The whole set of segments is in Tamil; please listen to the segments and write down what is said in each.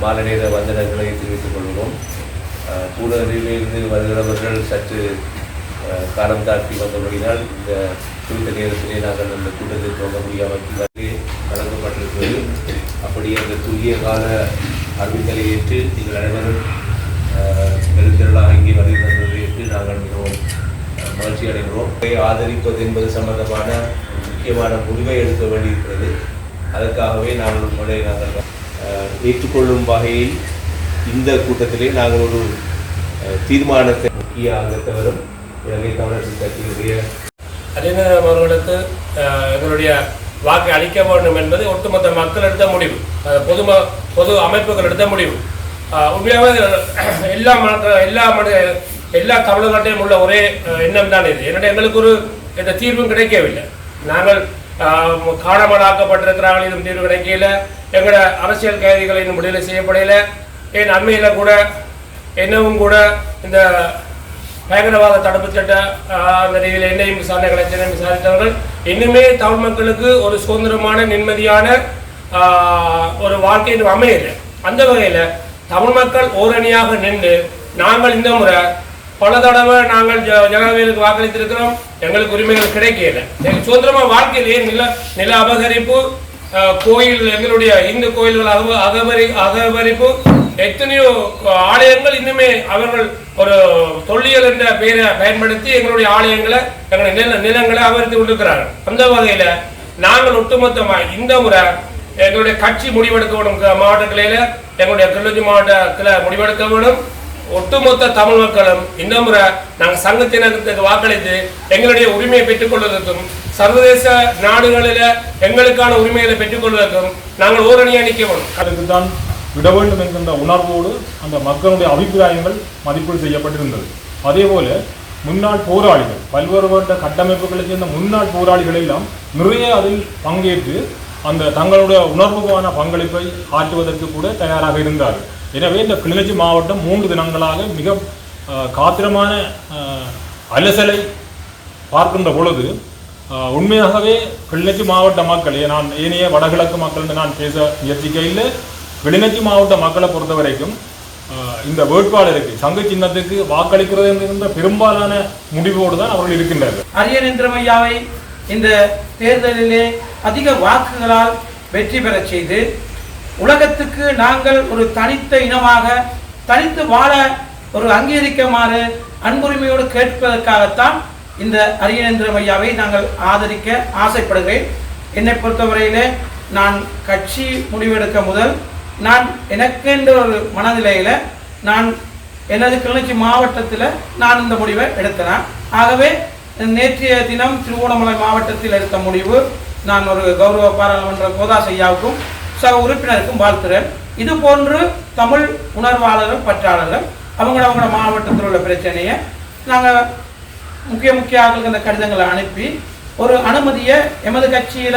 மாலை நேர வந்தனங்களை தெரிவித்துக் கொள்கிறோம். அஹ், வருகிறவர்கள் சற்று காலம் தாக்கி வந்தபடினால் இந்த குறித்த நேரத்திலே நாங்கள் அந்த கூட்டத்தை தோங்க முடியாமல் வழங்கப்பட்டிருக்கிறது. அப்படியே அந்த குறுகிய கால அறிவித்தலை ஏற்று நீங்கள் அனைவரும் பெருந்திரளாக இங்கே வருகை தந்ததை ஏற்று நாங்கள் மிகவும் மகிழ்ச்சி அடைகிறோம். ஆதரிப்பது என்பது சம்பந்தமான முக்கியமான முடிவை எடுக்க வேண்டியிருக்கிறது. அதற்காகவே நாங்கள் உங்களை நாங்கள் ஏற்றுக்கொள்ளும் வகையில் இந்த கூட்டத்திலே நாங்கள் ஒரு அஹ், தீர்மானத்தை முக்கிய அங்கத்தவரும் இலங்கை தமிழரசு கட்சியினுடைய அறிஞர் அவர்களுக்கு அஹ், எங்களுடைய வாக்கு அளிக்க வேண்டும் என்பது ஒட்டுமொத்த மக்கள் எடுத்த முடிவு. பொது பொது அமைப்புகள் எடுத்த முடிவு. உண்மையாக எல்லா எல்லா மனித எல்லா தமிழர்கிட்டையும் உள்ள ஒரே எண்ணம் தான் இது. என்னுடைய எங்களுக்கு ஒரு எந்த தீர்வும் கிடைக்கவில்லை. நாங்கள் அஹ், காணாமலாக்கப்பட்டிருக்கிறார்கள் இதுவும் தீர்வு கிடைக்கல எங்களோட அரசியல் கைதிகள் இன்னும் விடுதலை செய்யப்படையில ஏன் அண்மையில் கூட என்னவும் கூட இந்த பயங்கரவாத தடுப்பு சட்ட ஆஹ், என்னையும் விசாரணைகளை சென்னை விசாரித்தவர்கள் இன்னுமே தமிழ் மக்களுக்கு ஒரு சுதந்திரமான நிம்மதியான ஆஹ், ஒரு வாழ்க்கை அமையலை அமையல. அந்த வகையில் தமிழ் மக்கள் ஓரணியாக நின்று நாங்கள் இந்த முறை பல தடவை நாங்கள் ஜ- ஜனாதிபதிக்கு வாக்களித்திருக்கிறோம். எங்களுக்கு உரிமைகள் கிடைக்கல. எங்கள் சுதந்திரமா வாழ்க்கையிலேயே நில நில அபகரிப்பு கோயில் எங்களுடைய இந்து கோயில்கள் அக அகபரி அகபரிப்பு எத்தனையோ ஆலயங்கள் இன்னுமே அவர்கள் ஒரு தொல்லியல் என்ற பெயரை பயன்படுத்தி எங்களுடைய ஆலயங்களை எங்களுடைய நில நிலங்களை அபகரித்து கொண்டிருக்கிறார்கள். அந்த வகையில நாங்கள் ஒட்டுமொத்தமாக இந்த முறை எங்களுடைய கட்சி முடிவெடுக்க வேண்டும் க- மாவட்ட எங்களுடைய கிளிநொச்சி மாவட்ட கிளை முடிவெடுக்க வேண்டும். ஒட்டுமொத்த தமிழ் மக்களும் இன்னமுறை முறை நாங்கள் சங்கத்தினருக்கு வாக்களித்து எங்களுடைய உரிமையை பெற்றுக்கொள்வதற்கும் சர்வதேச நாடுகளில் எங்களுக்கான உரிமைகளை பெற்றுக்கொள்வதற்கும் நாங்கள் ஓரணியாக நிற்க வேணும் அதுக்கு தான் விட வேண்டும் என்கின்ற உணர்வோடு அந்த மக்களுடைய அபிப்பிராயங்கள் மதிப்பீடு செய்யப்பட்டிருந்தது. அதேபோல முன்னாள் போராளிகள் பல்வேறுபட்ட கட்டமைப்புகளை சேர்ந்த முன்னாள் போராளிகள் எல்லாம் நிறைய அதில் பங்கேற்று அந்த தங்களுடைய உணர்வுக்கான பங்களிப்பை ஆற்றுவதற்கு கூட தயாராக இருந்தார்கள். எனவே இந்த கிளிநொச்சி மாவட்டம் மூன்று தினங்களாக மிக காத்திரமான அலசலை பார்க்கின்ற பொழுது உண்மையாகவே கிளிநொச்சி மாவட்ட மக்கள் நான் ஏனைய வடகிழக்கு மக்கள் நான் பேச முயற்சிக்கையில் கிளிநொச்சி மாவட்ட மக்களை பொறுத்த வரைக்கும் இந்த வேட்பாளருக்கு சங்க சின்னத்துக்கு வாக்களிக்கிறது என்கின்ற பெரும்பாலான முடிவோடு தான் அவர்கள் இருக்கின்றார்கள். அரியநேந்திரமையாவை இந்த தேர்தலிலே அதிக வாக்குகளால் வெற்றி பெறச் செய்து உலகத்துக்கு நாங்கள் ஒரு தனித்த இனமாக தனித்து வாழ ஒரு அங்கீகரிக்குமாறு அன்புரிமையோடு கேட்பதற்காகத்தான் இந்த அரியநேந்திரமையாவை நாங்கள் ஆதரிக்க ஆசைப்படுகிறேன். என்னை பொறுத்தவரையிலே நான் கட்சி முடிவெடுக்க முதல் நான் எனக்கென்ற ஒரு மனநிலையில் நான் எனது கிளிநொச்சி மாவட்டத்தில் நான் இந்த முடிவை எடுத்தேன்? ஆகவே நேற்றைய தினம் திருவோணமலை மாவட்டத்தில் எடுத்த முடிவு நான் ஒரு கௌரவ பாராளுமன்ற கோதா ஐயாவுக்கும் சக உறுப்பினருக்கும் வாழ்த்துறேன் இது போன்று தமிழ் உணர்வாளர்கள் பற்றாளர்கள் அவங்கள அவங்களோட மாவட்டத்தில் உள்ள பிரச்சனையை நாங்கள் முக்கிய முக்கிய ஆட்களுக்கு அந்த கடிதங்களை அனுப்பி ஒரு அனுமதியை எமது கட்சியில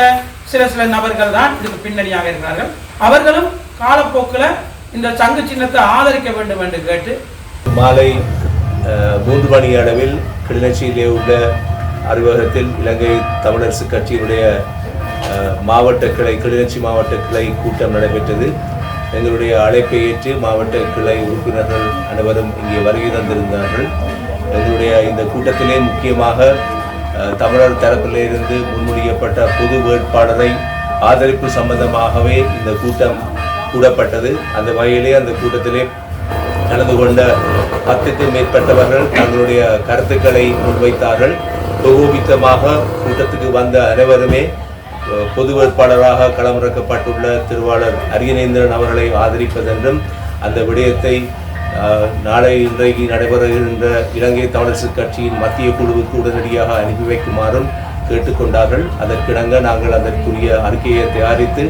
சில சில நபர்கள் தான் இதுக்கு பின்னணியாக இருக்கிறார்கள். அவர்களும் காலப்போக்கில் இந்த சங்கு சின்னத்தை ஆதரிக்க வேண்டும் என்று கேட்டு மாலை மூன்று மணி அளவில் கிளிநொச்சியிலே உள்ள அறிவகத்தில் இலங்கை தமிழரசு கட்சியினுடைய மாவட்ட கிளை கிளிநொச்சி மாவட்ட கிளை கூட்டம் நடைபெற்றது. எங்களுடைய அழைப்பை ஏற்று மாவட்ட கிளை உறுப்பினர்கள் அனைவரும் இங்கே வருகை தந்திருந்தார்கள். எங்களுடைய இந்த கூட்டத்திலே முக்கியமாக தமிழர் தரப்பிலிருந்து முன்மொழியப்பட்ட பொது வேட்பாளரை ஆதரிப்பு சம்பந்தமாகவே இந்த கூட்டம் கூடப்பட்டது. அந்த வகையிலே அந்த கூட்டத்திலே கலந்து கொண்ட பத்துக்கும் மேற்பட்டவர்கள் தங்களுடைய கருத்துக்களை முன்வைத்தார்கள். பிரகோபித்தமாக கூட்டத்துக்கு வந்த அனைவருமே பொது வேட்பாளராக களமிறக்கப்பட்டுள்ள திருவாளர் அரியநேந்திரன் அவர்களை ஆதரிப்பதென்றும் அந்த விடயத்தை நாளை இன்றைக்கு நடைபெறுகின்ற இலங்கை தமிழரசு கட்சியின் மத்திய குழுவுக்கு உடனடியாக அனுப்பி வைக்குமாறும் கேட்டுக்கொண்டார்கள். அதற்கிணங்க நாங்கள் அதற்குரிய அறிக்கையை தயாரித்து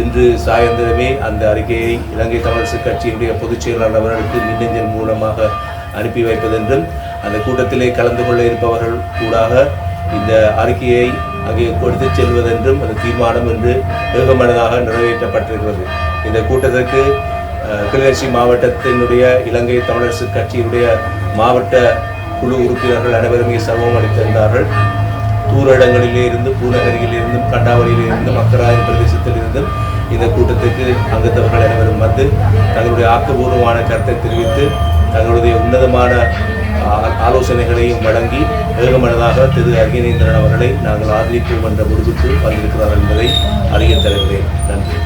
இன்று சாயந்தரமே அந்த அறிக்கையை இலங்கை தமிழரசு கட்சியினுடைய பொதுச் செயலாளர் அவர்களுக்கு மின்னஞ்சல் மூலமாக அனுப்பி வைப்பதென்றும் அந்த கூட்டத்திலே கலந்து கொள்ள இருப்பவர்கள் கூடாக இந்த அறிக்கையை அங்கே கொடுத்து செல்வதென்றும் அந்த தீர்மானம் என்று ஏகமனதாக நிறைவேற்றப்பட்டிருக்கிறது. இந்த கூட்டத்திற்கு கிளர்ச்சி கிளிநொச்சி மாவட்டத்தினுடைய இலங்கை தமிழரசு கட்சியினுடைய மாவட்ட குழு உறுப்பினர்கள் அனைவருமே சமம் அளித்திருந்தார்கள். தூர இடங்களிலே இருந்து பூநகரியில் இருந்தும் கண்டாவளியில் இருந்தும் பிரதேசத்தில் இருந்தும் இந்த கூட்டத்துக்கு அங்கத்தவர்கள் அனைவரும் வந்து தங்களுடைய ஆக்கப்பூர்வமான கருத்தை தெரிவித்து தங்களுடைய உன்னதமான ஆலோசனைகளையும் வழங்கி ஏகமனதாக திரு அகினேந்திரன் அவர்களை நாங்கள் ஆதரிப்போம் என்ற முடிவுக்கு வந்திருக்கிறார் என்பதை அறிய தருகிறேன். நன்றி.